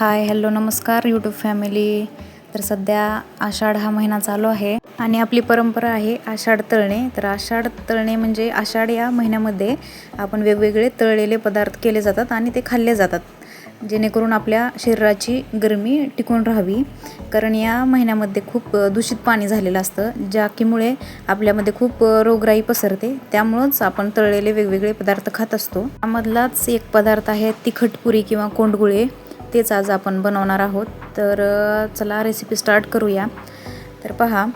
हाय hello नमस्कार YouTube family तर सध्या आषाढ हा महिना चालू आहे आणि आपली परंपरा आहे आषाढ तळणे. तर आषाढ तळणे म्हणजे आषाढ या महिन्यामध्ये आपण वेगवेगळे तळलेले पदार्थ केले जातात आणि ते खाल्ले जातात जेणेकरून आपल्या शरीराची गरमी टिकून राहावी. कारण या महिन्यामध्ये खूप दूषित पाणी झालेलं असतं ज्याकीमुळे आपल्यामध्ये खूप रोगराई पसरते. त्यामुळंच आपण तळलेले वेगवेगळे पदार्थ खात असतो. त्यामधलाच एक पदार्थ आहे तिखटपुरी किंवा कोंडगुळे. तेच आज आपण बनवणार आहोत. तर चला रेसिपी स्टार्ट करूया. तर पहा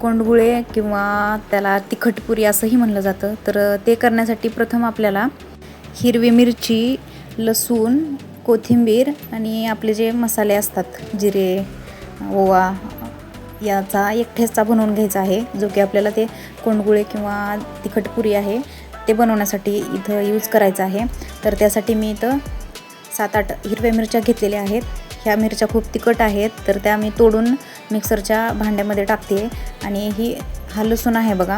कोंडगुळे किंवा त्याला तिखटपुरी असंही म्हणलं जातं. तर ते करण्यासाठी प्रथम आपल्याला हिरवी मिरची लसूण कोथिंबीर आणि आपले जे मसाले असतात जिरे ओवा याचा एक ठेचा बनवून घ्यायचा आहे जो की आपल्याला ते कोंडगुळे किंवा तिखटपुरी आहे ते बनवण्यासाठी इथं यूज करायचं आहे. तर त्यासाठी मी इथं सात आठ हिरव्या मिरच्या घेतलेल्या आहेत. ह्या मिरच्या खूप तिखट आहेत. तर त्या मी तोडून मिक्सरच्या भांड्यामध्ये टाकते. आणि ही हा लसूण आहे बघा.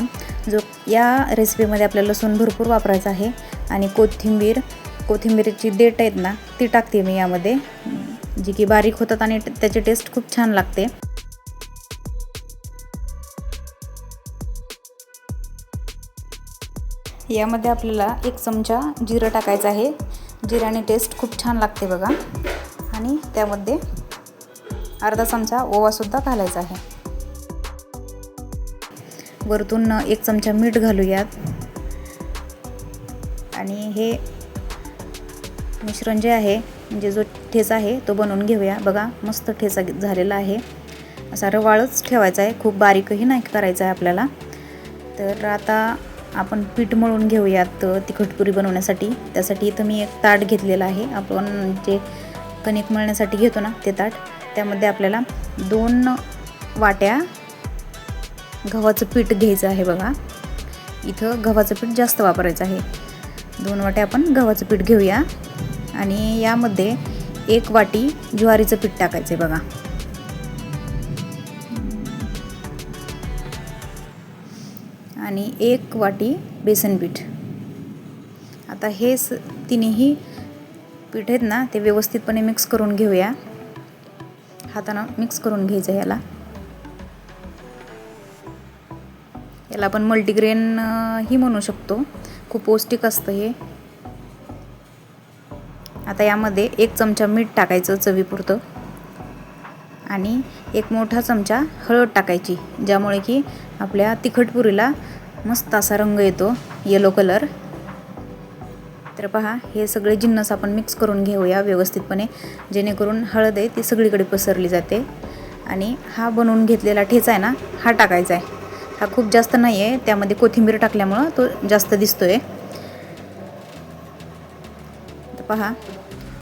जो या रेसिपीमध्ये आपल्याला लसूण भरपूर वापरायचा आहे. आणि कोथिंबीर कोथिंबीरची देठ आहेत ना ती टाकते मी यामध्ये. जी की बारीक होतात आणि त्याची टेस्ट खूप छान लागते. यामध्ये आपल्याला एक चमचा जिरं टाकायचं आहे. जिऱ्याने टेस्ट खूप छान लागते बघा. आणि त्यामध्ये अर्धा चमचा ओवासुद्धा घालायचा आहे. वरतून एक चमचा मीठ घालूयात. आणि हे मिश्रण जे आहे म्हणजे जो ठेचा आहे तो बनवून घेऊया. बघा मस्त ठेचा झालेला आहे. असा रवाळच ठेवायचा आहे. खूप बारीकही नाही करायचा आहे आपल्याला. तर आता आपण पीठ मळून घेऊयात तिखटपुरी बनवण्यासाठी. त्यासाठी इथं मी एक ताट घेतलेलं आहे. आपण जे कणिक मळण्यासाठी घेतो ना ते ताट त्यामध्ये आपल्याला दोन वाट्या गव्हाचं पीठ घ्यायचं आहे बघा. इथं गव्हाचं पीठ जास्त वापरायचं आहे. दोन वाट्या आपण गव्हाचं पीठ घेऊया. आणि यामध्ये एक वाटी ज्वारीचं पीठ टाकायचं आहे बघा. आणि एक वाटी बेसन पीठ. आता हे स तिन्ही पीठ आहेत ना ते व्यवस्थितपणे मिक्स करून घेऊया. हातानं मिक्स करून घ्यायचं याला. याला आपण मल्टीग्रेन ही म्हणू शकतो. खूप पौष्टिक असतं हे. आता यामध्ये एक चमचा मीठ टाकायचं चवीपुरतं. आणि एक मोठा चमचा हळद टाकायची ज्यामुळे की आपल्या तिखटपुरीला मस्त असा रंग येतो येलो कलर तर पहा हे सगळे जिन्नस आपण मिक्स करून घेऊया व्यवस्थितपणे. जेणेकरून हळद आहे ती सगळीकडे पसरली जाते. आणि हा बनवून घेतलेला ठेचा आहे ना हा टाकायचा आहे. हा खूप जास्त नाही आहे त्यामध्ये कोथिंबीर टाकल्यामुळं तो जास्त दिसतो आहे तर पहा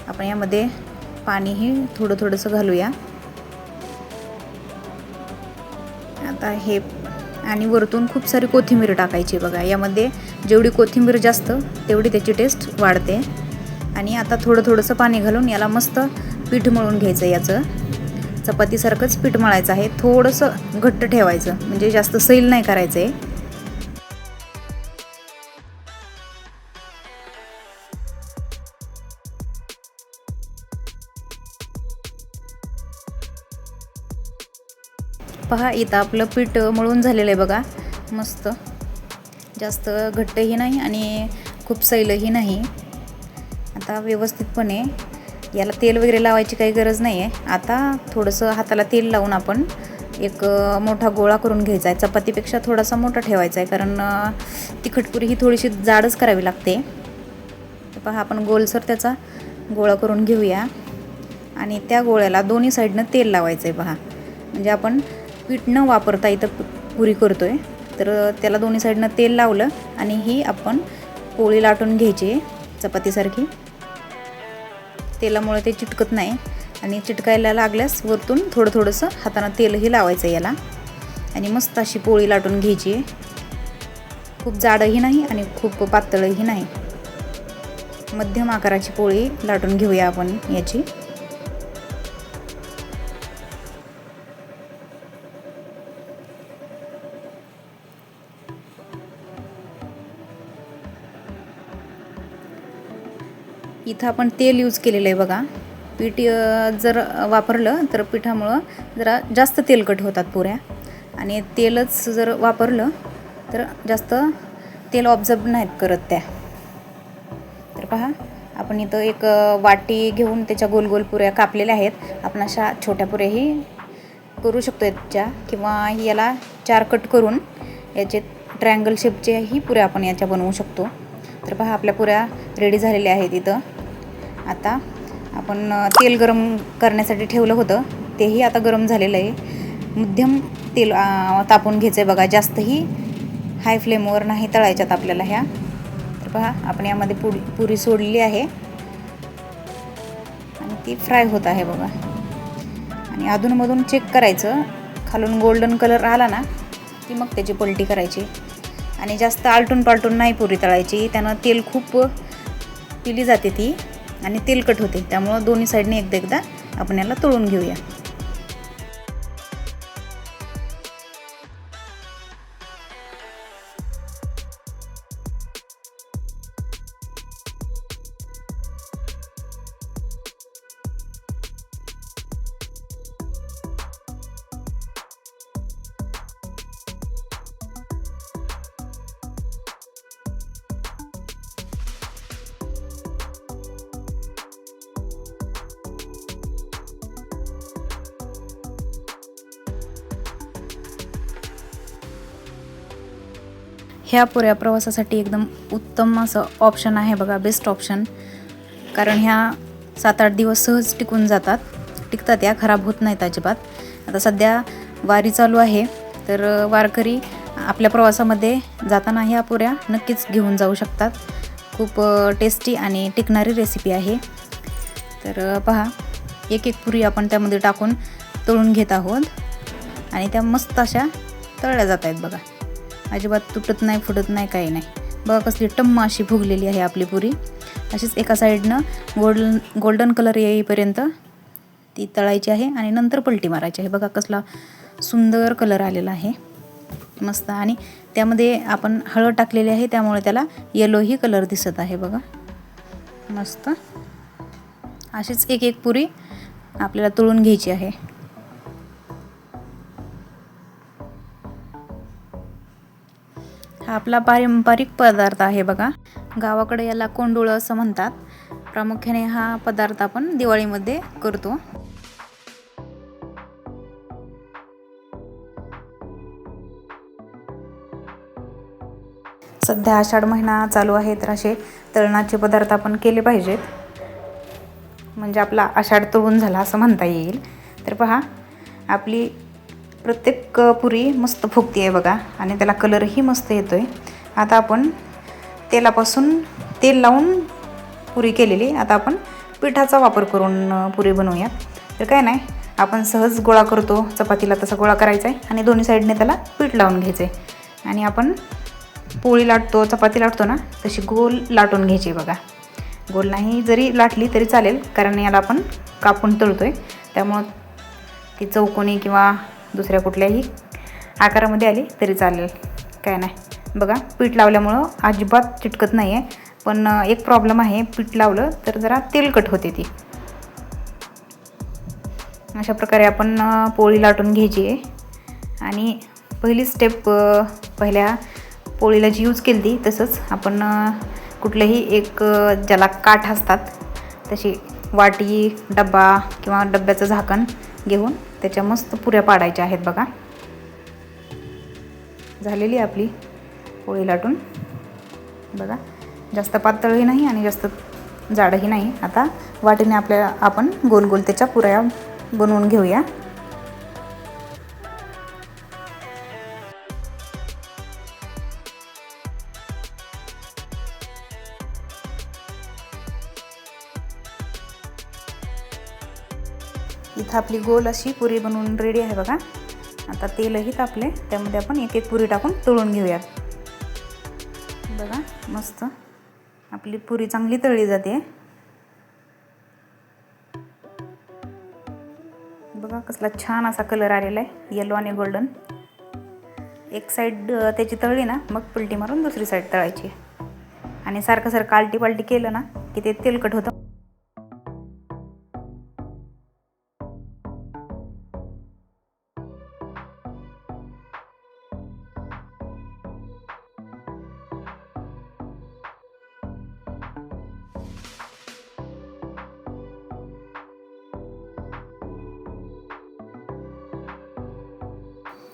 आपण यामध्ये पाणीही थोडं थोडंसं घालूया. आता हे आणि वरतून खूप सारी कोथिंबीर टाकायची बघा. यामध्ये जेवढी कोथिंबीर जास्त तेवढी त्याची टेस्ट वाढते. आणि आता थोडं थोडंसं पाणी घालून याला मस्त पीठ मळून घ्यायचं याचं. चपातीसारखंच पीठ मळायचं आहे. थोडंसं घट्ट ठेवायचं. म्हणजे जास्त सैल नाही करायचं आहे पहा इथं आपलं पीठ मळून झालेलं आहे बघा. मस्त. जास्त घट्टही नाही आणि खूप सैलही नाही. आता व्यवस्थितपणे याला तेल वगैरे लावायची काही गरज नाही आहे आता थोडंसं हाताला तेल लावून आपण एक मोठा गोळा करून घ्यायचा आहे. चपातीपेक्षा थोडासा मोठा ठेवायचा आहे कारण तिखटपुरी ही थोडीशी जाडच करावी लागते. तर पहा आपण गोलसर त्याचा गोळा करून घेऊया. आणि त्या गोळ्याला दोन्ही साईडनं तेल लावायचं आहे पहा. म्हणजे आपण पीठ न वापरता इथं पुरी करतो आहे तर त्याला दोन्ही साईडनं तेल लावलं आणि ही आपण पोळी लाटून घ्यायची चपातीसारखी. तेलामुळे ते चिटकत नाही आणि चिटकायला लागल्यास वरतून थोडं थोडंसं हातानं तेलही लावायचं याला. आणि मस्त अशी पोळी लाटून घ्यायची. खूप जाडही नाही आणि खूप पातळही नाही. मध्यम आकाराची पोळी लाटून घेऊया आपण याची. इथं आपण तेल यूज केलेलं आहे बघा. पीठ जर वापरलं तर पिठामुळं जरा जास्त तेलकट होतात पुऱ्या. आणि तेलच जर वापरलं तर जास्त तेल ऑब्झर्व नाहीत करत त्या. तर पहा आपण इथं एक वाटी घेऊन त्याच्या गोल गोल पुऱ्या कापलेल्या आहेत. आपण अशा छोट्या पुऱ्याही करू शकतो याच्या किंवा याला चार कट करून याचे ट्रँगल शेपच्याही पुऱ्या आपण याच्या बनवू शकतो. तर पहा आपल्या पुऱ्या रेडी झालेल्या आहेत इथं. आता आपण तेल गरम करण्यासाठी ठेवलं होतं. तेही आता गरम झालेलं आहे. मध्यम तेल तापून घ्यायचं आहे बघा. जास्तही हाय फ्लेमवर नाही तळायच्यात आपल्याला ह्या. तर पहा आपण यामध्ये पुरी पुरी सोडली आहे. आणि ती फ्राय होत आहे बघा. आणि अधूनमधून चेक करायचं. खालून गोल्डन कलर आला ना की मग त्याची पलटी करायची. आणि जास्त आलटून पालटून नाही पुरी तळायची. त्यानं तेल खूप पिली जाते ती. आणि तेलकट होते. त्यामुळं दोन्ही साईडने एकदा एकदा आपण याला तळून घेऊया. ह्या पुऱ्या प्रवासासाठी एकदम उत्तम असं ऑप्शन आहे बघा बेस्ट ऑप्शन कारण ह्या सात आठ दिवस सहज टिकून जातात. टिकतात या खराब होत नाहीत अजिबात. आता सध्या वारी चालू आहे तर वारकरी आपल्या प्रवासामध्ये जाताना ह्या पुऱ्या नक्कीच घेऊन जाऊ शकतात. खूप टेस्टी आणि टिकणारी रेसिपी आहे. तर पहा एक एक पुरी आपण त्यामध्ये टाकून तळून घेत आहोत. आणि त्या मस्त अशा तळल्या जात आहेत बघा. अजिबात तुटत नाही फुटत नाही काही नाही. बघा कसली टम्म अशी फुगलेली आहे आपली पुरी. अशीच एका साईडनं गोल्डन गोल्डन कलर येईपर्यंत ती तळायची आहे आणि नंतर पलटी मारायची आहे. बघा कसला सुंदर कलर आलेला आहे. मस्त. आणि त्यामध्ये आपण हळद टाकलेली आहे त्यामुळे त्याला येलोही कलर दिसत आहे बघा. मस्त. अशीच एक एक पुरी आपल्याला तळून घ्यायची आहे. हा आपला पारंपरिक पदार्थ आहे बघा. गावाकडे याला कोंडुळं असं म्हणतात. प्रामुख्याने हा पदार्थ आपण दिवाळीमध्ये करतो. सध्या आषाढ महिना चालू आहे तर असे तळणाचे पदार्थ आपण केले पाहिजेत. म्हणजे आपला आषाढ तळून झाला असं म्हणता येईल. तर पहा आपली प्रत्येक पुरी मस्त फुगती आहे बघा. आणि त्याला कलरही मस्त येतो आहे आता आपण तेलापासून तेल लावून पुरी केलेली. आता आपण पिठाचा वापर करून पुरी बनवूया तर काय नाही आपण सहज गोळा करतो. चपातीला तसा गोळा करायचा आहे आणि दोन्ही साईडने त्याला पीठ लावून घ्यायचं आहे आणि आपण पोळी लाटतो चपाती लाटतो ना तशी गोल लाटून घ्यायची बघा. गोल नाही जरी लाटली तरी चालेल कारण याला आपण कापून तळतो आहे त्यामुळं ती चौकोनी किंवा दुसऱ्या कुठल्याही आकारामध्ये आली तरी चालेल. काय नाही. बघा पीठ लावल्यामुळं अजिबात चिटकत नाही आहे पण एक प्रॉब्लेम आहे पीठ लावलं तर जरा तेलकट होते ती. अशा प्रकारे आपण पोळी लाटून घ्यायची आहे. आणि पहिली स्टेप पहिल्या पोळीला जी यूज केली ती तसंच आपण कुठलंही एक ज्याला काठ असतात तशी वाटी डब्बा किंवा डब्याचं झाकण घेऊन त्याच्या मस्त पुऱ्या पाडायच्या आहेत बघा. झालेली आपली पोळी लाटून. बघा जास्त पातळही नाही आणि जास्त जाडही नाही. आता वाटीने आपल्या आपण गोल गोल त्याच्या पुऱ्या बनवून घेऊया. इथं आपली गोल अशी पुरी बनवून रेडी आहे बघा. आता तेलही तापले त्यामध्ये आपण एक एक पुरी टाकून तळून घेऊयात. बघा मस्त. आपली पुरी चांगली तळली जाते. बघा कसला छान असा कलर आलेला आहे येलो आणि गोल्डन एक साईड त्याची तळली ना मग पलटी मारून दुसरी साईड तळायची. आणि सारखं सारखं आलटी पालटी केलं ना की ते तेलकट होतं.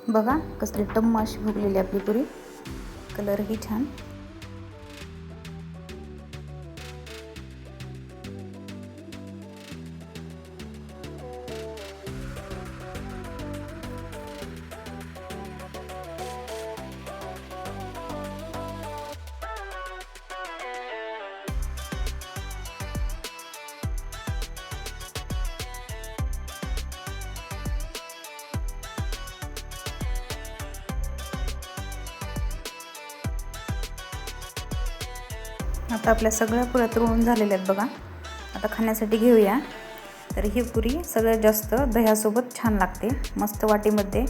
बघा कसली टम्म अशी भुगलेली आपली पुरी. कलरही छान. आता आपल्या सगळ्या पुऱ्या तळून झालेल्या आहेत बघा. आता खाण्यासाठी घेऊया. तर ही पुरी सगळ्यात जास्त दह्यासोबत छान लागते. मस्त वाटीमध्ये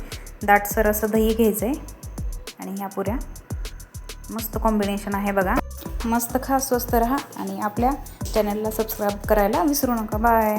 दाटसर असं दही घ्यायचं आहे आणि ह्या पुऱ्या. मस्त कॉम्बिनेशन आहे बघा. मस्त खा स्वस्त राहा आणि आपल्या चॅनलला सबस्क्राईब करायला विसरू नका. बाय